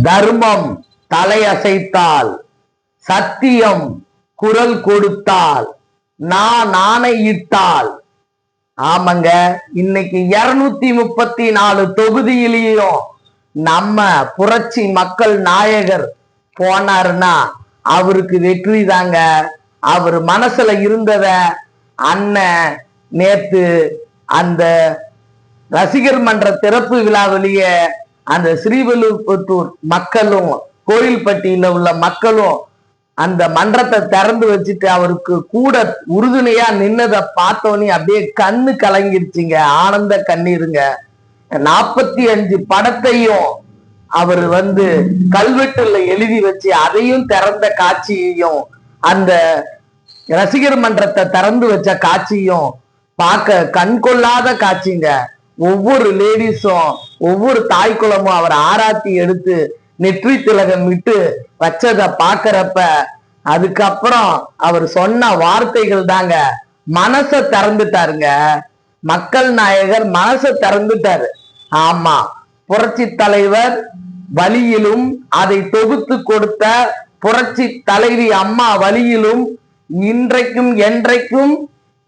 தர்மம் தலையசைத்தால் சத்தியம் குரல் கொடுத்தால் நான் ஆணையிட்டால். ஆமாங்க இன்னைக்கு இருநூத்தி முப்பத்தி நாலு தொகுதியிலையும் நம்ம புரட்சி மக்கள் நாயகர் போனாருன்னா அவருக்கு வெற்றி தாங்க. அவர் மனசுல இருந்தத அண்ணன் நேத்து அந்த ரசிகர் மன்ற திறப்பு விழாவிலேயே அந்த ஸ்ரீவில்லிபுத்தூர் மக்களும் கோயில்பட்டியில உள்ள மக்களும் அந்த மன்றத்தை திறந்து வச்சுட்டு அவருக்கு கூட உறுதுணையா நின்னதை பார்த்தோன்னே அப்படியே கண்ணு கலங்கிருச்சுங்க. ஆனந்த கண்ணீருங்க. நாற்பத்தி அஞ்சு படத்தையும் அவர் வந்து கல்வெட்டுல எழுதி வச்சு அதையும் திறந்த காட்சியையும் அந்த ரசிகர் மன்றத்தை திறந்து வச்ச காட்சியும் பார்க்க கண் கொள்ளாத காட்சிங்க. ஒவ்வொரு லேடிஸும் ஒவ்வொரு தாய் குலமும் அவர் ஆராத்தி எடுத்து நெற்றி திலகம் விட்டு வச்சதை பாக்குறப்ப அதுக்கப்புறம் அவர் சொன்ன வார்த்தைகள் தாங்க மனச திறந்துட்டாருங்க. மக்கள் நாயகர் மனச திறந்துட்டாரு. ஆமா புரட்சி தலைவர் வழியிலும் அதை தொகுத்து கொடுத்த புரட்சி தலைவி அம்மா வழியிலும் இன்றைக்கும் என்றைக்கும்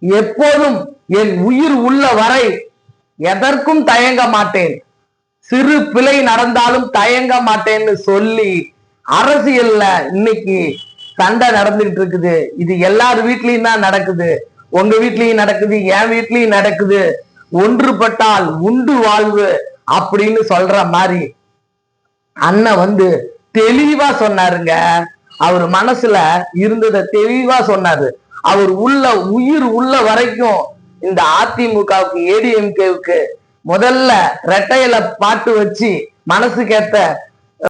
எப்போதும் என் உயிர் உள்ள வரை எதற்கும் தயங்க மாட்டேன். சிறு பிழை நடந்தாலும் தயங்க மாட்டேன்னு சொல்லி அரசியல்ல இன்னைக்கு சண்டை நடந்துகிட்டு இருக்குது. இது எல்லார் வீட்லயும் தான் நடக்குது. உங்க வீட்லயும் நடக்குது என் வீட்லயும் நடக்குது. ஒன்றுபட்டால் உண்டு வாழ்வு அப்படின்னு சொல்ற மாதிரி அண்ணன் வந்து தெளிவா சொன்னாருங்க. அவர் மனசுல இருந்ததை தெளிவா சொன்னாரு. அவர் உள்ள உயிர் உள்ள வரைக்கும் இந்த அதிமுகவுக்கு ஏடிஎம்கேவுக்கு முதல்ல ரெட்டையில பாட்டு வச்சு மனசுக்கேத்த